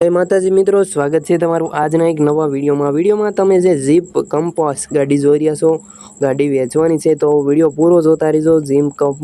જય માતાજી મિત્રો, સ્વાગત છે તમારું આજના એક નવા વિડીયોમાં. વિડીયોમાં તમે જે જીપ કમ્પાસ ગાડી જોઈ રહ્યા છો, ગાડી વેચવાની છે, તો વીડિયો પૂરો જોતા રહેજો. જીમ કમ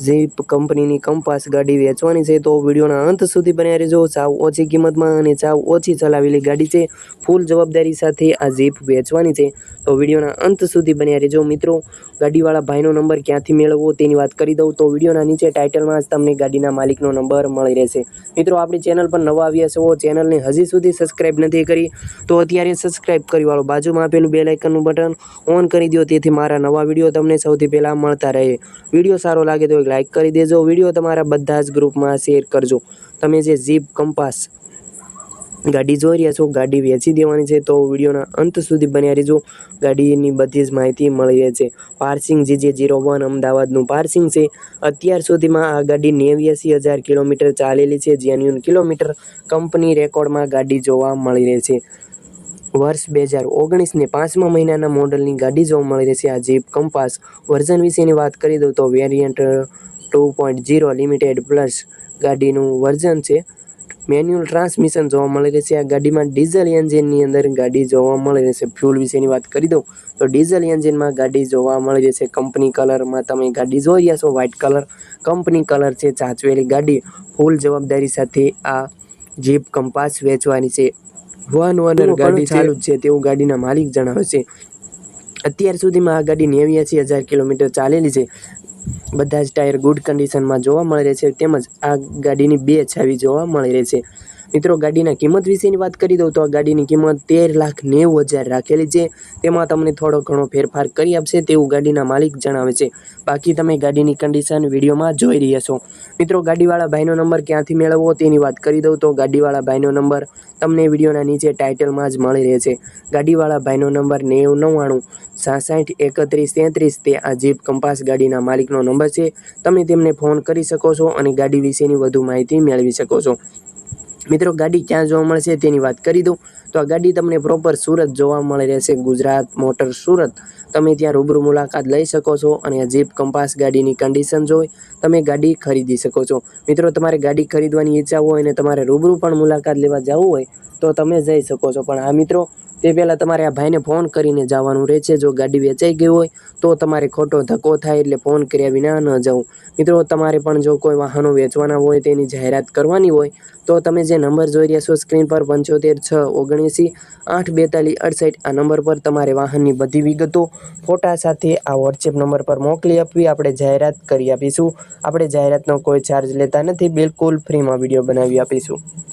જીપ કંપનીની કંપાસ ગાડી વેચવાની છે, તો વિડીયોના અંત સુધી બન્યા રહેજો. સાવ ઓછી કિંમતમાં અને સાવ ઓછી ચલાવેલી ગાડી છે. ફૂલ જવાબદારી સાથે આ જીપ વેચવાની છે. તો વિડીયોના અંત સુધી બન્યા રહેજો. મિત્રો, ગાડીવાળા ભાઈનો નંબર ક્યાંથી મેળવવો તેની વાત કરી દઉં. તો વિડીયોના નીચે ટાઇટલમાં જ તમને ગાડીના માલિકનો નંબર મળી રહેશે. મિત્રો, આપણી ચેનલ પર નવા આવ્યા છો, ચેનલને હજી સુધી સબસ્ક્રાઈબ નથી કરી, તો અત્યારે સબસ્ક્રાઇબ કરી વાળો બાજુમાં આપેલું બે લાઇકનનું બટન ઓન કરી દો તેથી મારા નવા વીડિયો તમને સૌથી પહેલાં મળતા રહે. વીડિયો સારો લાગે તો લાઇક કરી દેજો. વીડિયો તમારા બધા જ ગ્રુપમાં શેર કરજો. તમે જે જીપ કંપાસ ગાડી જોઈ રહ્યા છો, ગાડી વેચી દેવાની છે, તો વિડીયોના અંત સુધી બન્યા રહેજો. ગાડીની બધી જ માહિતી મળી રહે છે. પાર્સિંગ જીજે જીરો વન અમદાવાદનું પાર્સિંગ છે. અત્યાર સુધીમાં આ ગાડી નેવ્યાસી હજાર કિલોમીટર ચાલેલી છે. જેન્યુન કિલોમીટર કંપની રેકોર્ડમાં ગાડી જોવા મળી રહે છે. વર્ષ બે હજાર ઓગણીસને પાંચમા મહિનાના મોડલની ગાડી જોવા મળી રહેશે આ જીપ કંપાસ વર્ઝન વિશેની વાત કરી દઉં તો variant two point zero limited plus ગાડીનું વર્ઝન છે. મેન્યુઅલ ટ્રાન્સમિશન જોવા મળી રહેશે આ ગાડીમાં ડીઝલ એન્જિનની અંદર ગાડી જોવા મળી રહેશે ફ્યુલ વિશેની વાત કરી દઉં તો ડીઝલ એન્જિનમાં ગાડી જોવા મળી રહેશે કંપની કલરમાં તમે ગાડી જોઈ રહ્યા છો. વ્હાઇટ કલર કંપની કલર છે. ચાચવેલી ગાડી ફૂલ જવાબદારી સાથે આ જીપ કંપાસ વેચવાની છે. વન ઓનર ગાડી ચાલુ જ છે તેવું ગાડીના માલિક જણાવે છે. અત્યાર સુધીમાં આ ગાડી નેવ્યાસી હજાર કિલોમીટર ચાલેલી છે. બધા જ ટાયર ગુડ કન્ડિશનમાં જોવા મળી રહે છે. તેમજ આ ગાડીની બે છાવી જોવા મળી રહે છે. મિત્રો, ગાડીના કિંમત વિશેની વાત કરી દઉં તો આ ગાડીની કિંમત તેર લાખ નેવું હજાર રાખેલી છે. તેમાં તમને થોડો ઘણો ફેરફાર કરી આપશે તેવું ગાડીના માલિક જણાવે છે. બાકી તમે ગાડીની કન્ડિશન વિડીયોમાં જોઈ રહ્યા છો. મિત્રો, ગાડીવાળા ભાઈનો નંબર ક્યાંથી મેળવવો તેની વાત કરી દઉં તો ગાડીવાળા ભાઈનો નંબર તમને વિડીયોના નીચે ટાઇટલમાં જ મળી રહે છે. ગાડીવાળા ભાઈનો નંબર નેવું નવ્વાણું સાસઠ, એકત્રીસ, તેત્રીસ તે આ જીપ કંપાસ ગાડીના માલિકનો નંબર છે. તમે તેમને ફોન કરી શકો છો અને ગાડી વિશેની વધુ માહિતી મેળવી શકો છો. મિત્રો, ગાડી ક્યાં જોવા મળશે તેની વાત કરી દઉં. તો આ ગાડી તમને પ્રોપર સુરત જોવા મળી રહેશે. ગુજરાત મોટર સુરત. તમે ત્યાં રૂબરૂ મુલાકાત લઈ શકો છો અને આ જીપ કંપાસ ગાડીની કન્ડિશન જોઈ તમે ગાડી ખરીદી શકો છો. મિત્રો, તમારે ગાડી ખરીદવાની ઈચ્છા હોય અને તમારે રૂબરૂ પણ મુલાકાત લેવા જવું હોય તો તમે જઈ શકો છો. પણ આ મિત્રો તે પહેલાં તમારે આ ભાઈને ફોન કરીને જવાનું રહે છે જો ગાડી વેચાઈ ગઈ હોય, તો તમારે ખોટો ધક્કો થાય એટલે ફોન કર્યા વિના ન જવું. મિત્રો, તમારે પણ જો કોઈ વાહનો વેચવાના હોય, તેની જાહેરાત કરવાની હોય, તો તમે જે નંબર જોઈ રહ્યા છો, સ્ક્રીન પર પંચોતેર છ ઓગણએંસી આઠ બેતાલીસ અડસઠ, આ નંબર પર તમારે વાહનની બધી વિગતો ફોટા સાથે આ વોટ્સએપ નંબર પર મોકલી આપવી. આપણે જાહેરાત કરી આપીશું. આપણે જાહેરાતનો કોઈ ચાર્જ લેતા નથી. બિલકુલ ફ્રીમાં વીડિયો બનાવી આપીશું.